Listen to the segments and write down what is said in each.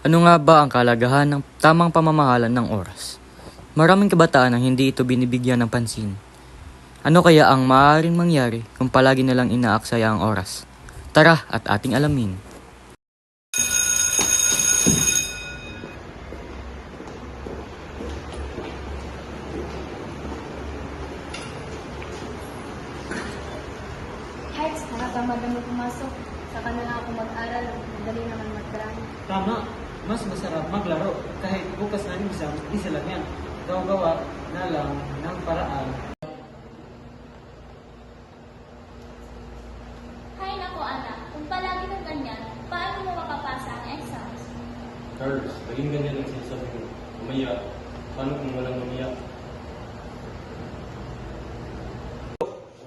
Ano nga ba ang kalagahan ng tamang pamamahalan ng oras? Maraming kabataan ang hindi ito binibigyan ng pansin. Ano kaya ang maaaring mangyari kung palagi nilang inaaksaya ang oras? Tara at ating alamin. Hex, nakatamad naman pumasok. Saka na lang ako mag-aral. Madali naman mag-drive. Tama, mas masarap maglaro kahit bukas na rin isang isa lang yan. Gawa-gawa na lang ng paraan. Hay nako anak, kung palagi kang ganyan, paano mo makapasa ang exams? Carlos, naging ganyan ang sinasabi ko. Umiyak. Paano kung walang umiyak?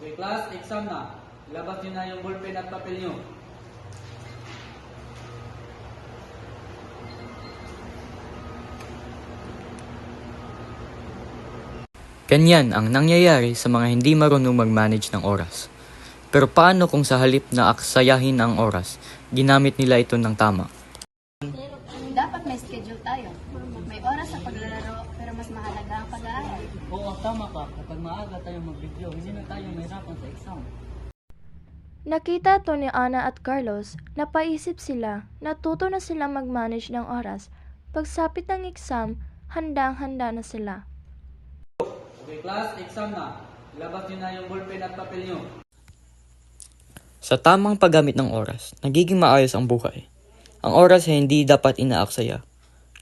Okay, class, exam na. Labas nyo na yung ballpen at papel nyo. Ganyan ang nangyayari sa mga hindi marunong mag-manage ng oras. Pero paano kung sa halip na aksayahin ang oras, ginamit nila ito ng tama? Dapat may schedule tayo. May oras sa paglalaro, pero mas mahalaga ang pag-aaral. Oo, tama ka. Kapag maaga tayo mag-video, hindi na tayo mahirapan sa exam. Nakita to ni Ana at Carlos, napaisip sila, natuto na sila mag-manage ng oras. Pagsapit ng exam, handang-handa na sila. Okay, class, exam na. Labas nyo na yung ballpen at papel nyo. Sa tamang paggamit ng oras, nagiging maayos ang buhay. Ang oras ay hindi dapat inaaksaya,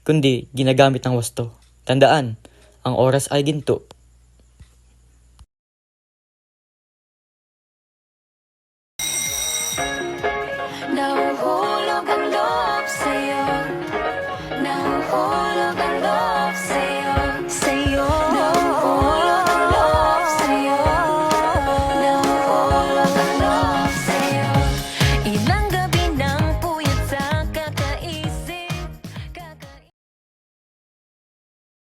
kundi ginagamit ng wasto. Tandaan, ang oras ay ginto.